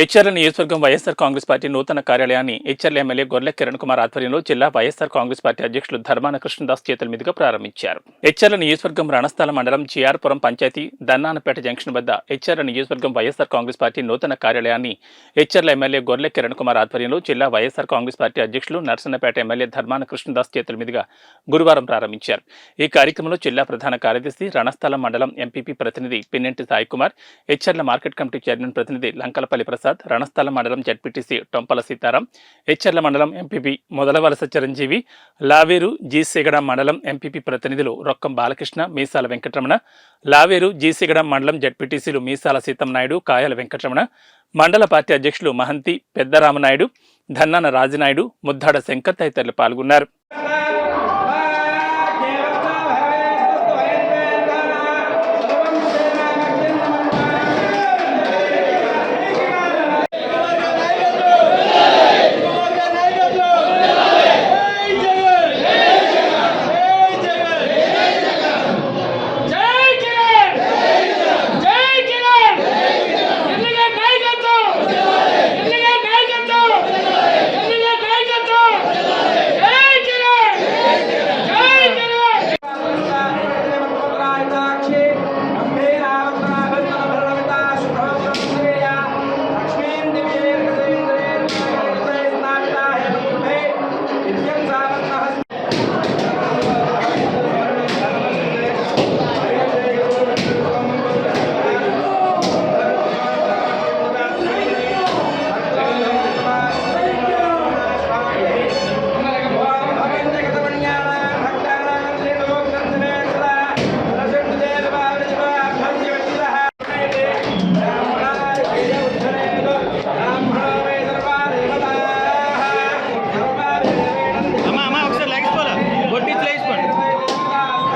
హెచ్ఆర్ల నియోజకవర్గం వైఎస్ఆర్ కాంగ్రెస్ పార్టీ నూతన కార్యాలయాన్ని హెచ్ఆర్ల ఎమ్మెల్యే గొర్లె కిరణ్ కుమార్ ఆధ్వర్యంలో జిల్లా వైఎస్ఆర్ కాంగ్రెస్ పార్టీ అధ్యక్షులు ధర్మాన కృష్ణదాస్ చేతుల మీదుగా ప్రారంభించారు. హెచ్ఆర్ల నియోజకవర్గం రణస్థల మండలం జిఆర్పురం పంచాయతీ దన్నానపేట జంక్షన్ వద్ద హెచ్ఆర్ల నియోజకవర్గం వైఎస్ఆర్ కాంగ్రెస్ పార్టీ నూతన కార్యాలయాన్ని హెచ్ఆర్ల ఎమ్మెల్యే గొర్లె కిరణ్ కుమార్ ఆధ్వర్యంలో జిల్లా వైఎస్ఆర్ కాంగ్రెస్ పార్టీ అధ్యక్షులు నర్సన్నపేట ఎమ్మెల్యే ధర్మాన కృష్ణదాస్ చేతుల మీదుగా గురువారం ప్రారంభించారు. ఈ కార్యక్రమంలో జిల్లా ప్రధాన కార్యదర్శి రణస్థల మండలం ఎంపీపీ ప్రతినిధి Pinnenti Sai Kumar Etcherla market committee chairman ప్రతినిధి లంకలపల్లి ప్రసాద్ రణస్థల మండలం జడ్పీటీసీ టొంపల సీతారాం హెచ్చర్ల మండలం ఎంపీపీ మొదలవలస చిరంజీవి లావేరు జీసిగడ మండలం ఎంపీపీ ప్రతినిధులు రొక్కం బాలకృష్ణ మీసాల వెంకటరమణ లావేరు జీసిగడ మండలం జడ్పీటీసీలు మీసాల సీతంనాయుడు కాయల వెంకటరమణ మండల పార్టీ అధ్యక్షులు మహంతి పెద్దరామనాయుడు ధన్నాన రాజనాయుడు ముద్దాడ శంకర్ తదితరులు పాల్గొన్నారు.